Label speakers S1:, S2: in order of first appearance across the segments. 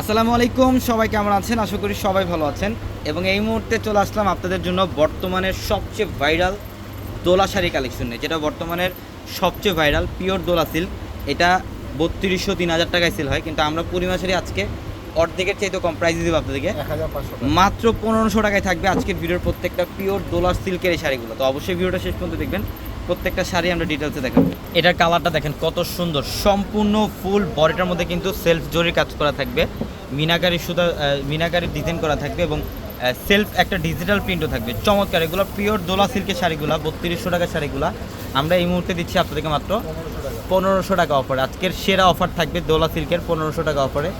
S1: আসসালামু আলাইকুম সবাই কেমন আছেন? আশা করি সবাই ভালো আছেন। এবং এই মুহূর্তে চলে আসলাম আপনাদের জন্য বর্তমানের সবচেয়ে ভাইরাল দোলা শাড়ি কালেকশন নিয়ে যেটা বর্তমানের সবচেয়ে ভাইরাল পিওর দোলা সিল্ক এটা বত্রিশশো তিন হাজার টাকায় সেল হয় কিন্তু আমরা পূর্ণিমা শাড়ি আজকে অর্ধেকের চাইতে কম প্রাইস দেবো আপনাদেরকে। মাত্র পনেরোশো টাকায় থাকবে আজকের ভিডিওর প্রত্যেকটা পিওর দোলার সিল্কের এই শাড়িগুলো। তো অবশ্যই ভিডিওটা শেষ পর্যন্ত দেখবেন। প্রত্যেকটা শাড়ি আমরা ডিটেলসে দেখাবো। এটার কালারটা দেখেন কত সুন্দর। সম্পূর্ণ ফুল বডিটার মধ্যে কিন্তু সেলফ জরির কাজ করা থাকবে। মিনাকারি সুতা মিনাকারি ডিজাইন করা থাকবে এবং সেলফ একটা ডিজিটাল প্রিন্টও থাকবে। চমৎকার, এগুলো পিওর দোলা সিল্কের শাড়িগুলো, বত্রিশশো টাকার শাড়িগুলো। আমরা এই মুহূর্তে দিচ্ছি আপনাদেরকে মাত্র
S2: টাকা
S1: পনেরোশো টাকা অফার আজকের সেরা অফার থাকবে দোলা সিল্কের পনেরোশো টাকা অফারে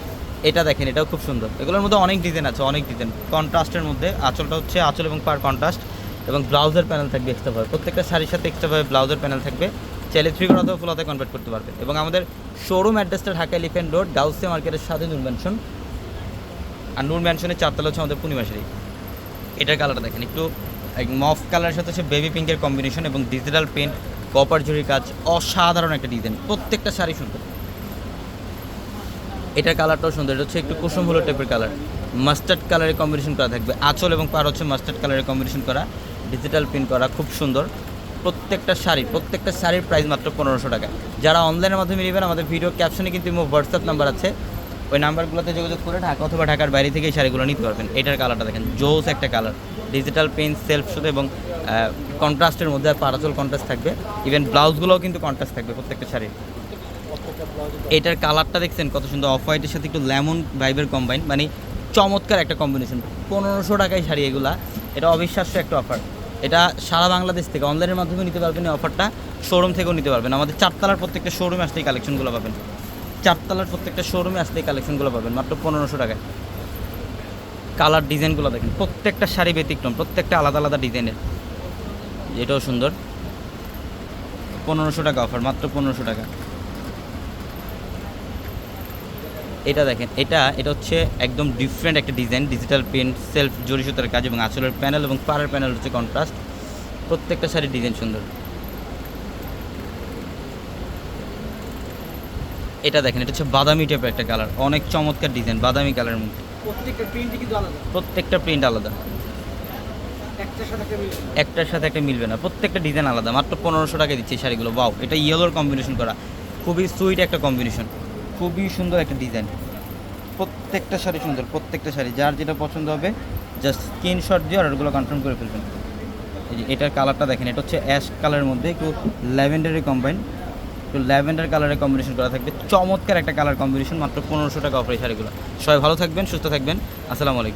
S1: এটা দেখেন, এটাও খুব সুন্দর। এগুলোর মধ্যে অনেক ডিজাইন আছে, অনেক ডিজাইন কন্ট্রাস্টের মধ্যে আঁচলটা হচ্ছে আঁচল এবং পার কন্ট্রাস্ট এবং ব্লাউজের প্যানেল থাকবে এক্সট্রাভাবে প্রত্যেকটা শাড়ির সাথে এক্সট্রাভাবে ব্লাউজের প্যানেল থাকবে। চাইলে থ্রি করা অথবা ফুলাতে কনভার্ট করতে পারবে। এবং আমাদের শোরুম অ্যাড্রেসটা ঢাকা এলিফেন্ট রোড গাউসে মার্কেটের সাথে নূর ম্যানশন আর নূর ম্যানশনের চারতলা হচ্ছে আমাদের পূর্ণিমাশারি এটার কালারটা দেখেন, একটু মফ কালারের সাথে হচ্ছে বেবি পিঙ্কের কম্বিনেশন এবং ডিজিটাল পেন্ট কপার জরির কাজ, অসাধারণ একটা ডিজাইন প্রত্যেকটা শাড়ি সুন্দর। এটার কালারটাও সুন্দর। এটা হচ্ছে একটু কুসুম হলো টাইপের কালার মাস্টার্ড কালারের কম্বিনেশন করা থাকবে। আঁচল এবং পার হচ্ছে মাস্টার্ড কালারের কম্বিনেশন করা। ডিজিটাল প্রিন্ট করা খুব সুন্দর। প্রত্যেকটা শাড়ি, প্রত্যেকটা শাড়ির প্রাইস মাত্র পনেরোশো টাকা। যারা অনলাইনের মাধ্যমে নেবেন, আমাদের ভিডিও ক্যাপশনে কিন্তু হোয়াটসঅ্যাপ নাম্বার আছে। ওই নাম্বারগুলোতে যোগাযোগ করে ঢাকা অথবা ঢাকার বাইরে থেকে এই শাড়িগুলো নিতে পারবেন। এটার কালারটা দেখেন, জোস একটা কালার ডিজিটাল পেন্ট সেলফ শুধু এবং কন্ট্রাস্টের মধ্যে পারাচল কন্ট্রাস্ট থাকবে। ইভেন ব্লাউজগুলোও কিন্তু কন্ট্রাস্ট থাকবে প্রত্যেকটা শাড়ির। এটার কালারটা দেখছেন, কত সুন্দর অফ হোয়াইটের সাথে একটু লেমন ভাইবের কম্বাইন মানে চমৎকার একটা কম্বিনেশন পনেরোশো টাকায় শাড়ি এগুলা। এটা অবিশ্বাস্য একটা অফার এটা সারা বাংলাদেশ থেকে অনলাইনের মাধ্যমে নিতে পারবেন এই অফারটা শোরুম থেকেও নিতে পারবেন। আমাদের চারতলার প্রত্যেকটা শোরুমে আসলে এই কালেকশনগুলো পাবেন। চারতলার প্রত্যেকটা শোরুমে আসলে এই কালেকশনগুলো পাবেন, মাত্র পনেরোশো টাকায়। কালার ডিজাইনগুলো দেখেন, প্রত্যেকটা শাড়ি ব্যতিক্রম, প্রত্যেকটা আলাদা আলাদা ডিজাইনের এটাও সুন্দর। পনেরোশো টাকা অফার মাত্র পনেরোশো টাকা। এটা দেখেন এটা এটা হচ্ছে একদম ডিফারেন্ট একটা ডিজাইন ডিজিটাল প্রিন্ট সেলফ জরি সুতার কাজ এবং আঁচলের প্যানেল এবং পাড়ের প্যানেল হচ্ছে কন্ট্রাস্ট প্রত্যেকটা শাড়ির ডিজাইন সুন্দর। এটা দেখেন এটা হচ্ছে বাদামি টাইপের একটা কালার অনেক চমৎকার ডিজাইন বাদামি কালারের মধ্যে।
S2: প্রত্যেকটা প্রিন্টই কিন্তু আলাদা।
S1: প্রত্যেকটা প্রিন্ট আলাদা।
S2: একটার সাথে একটা
S1: মিলবে না। প্রত্যেকটা ডিজাইন আলাদা মাত্র পনেরোশো টাকা দিচ্ছে এই শাড়িগুলো বাউ এটা ইয়েলোর কম্বিনেশন করা খুবই সুইট একটা কম্বিনেশন খুবই সুন্দর একটা ডিজাইন প্রত্যেকটা শাড়ি সুন্দর, প্রত্যেকটা শাড়ি। যার যেটা পছন্দ হবে জাস্ট স্ক্রিনশট দিয়ে অর্ডারগুলো কনফার্ম করে ফেলবেন। এই যে এটার কালারটা দেখেন, এটা হচ্ছে অ্যাশ কালারের মধ্যে একটু ল্যাভেন্ডারের কম্বাইন একটু ল্যাভেন্ডার কালারের কম্বিনেশন করা থাকবে। চমৎকার একটা কালার কম্বিনেশন মাত্র পনেরোশো টাকা অফার এই শাড়িগুলো। সবাই ভালো থাকবেন, সুস্থ থাকবেন। আসসালামু আলাইকুম।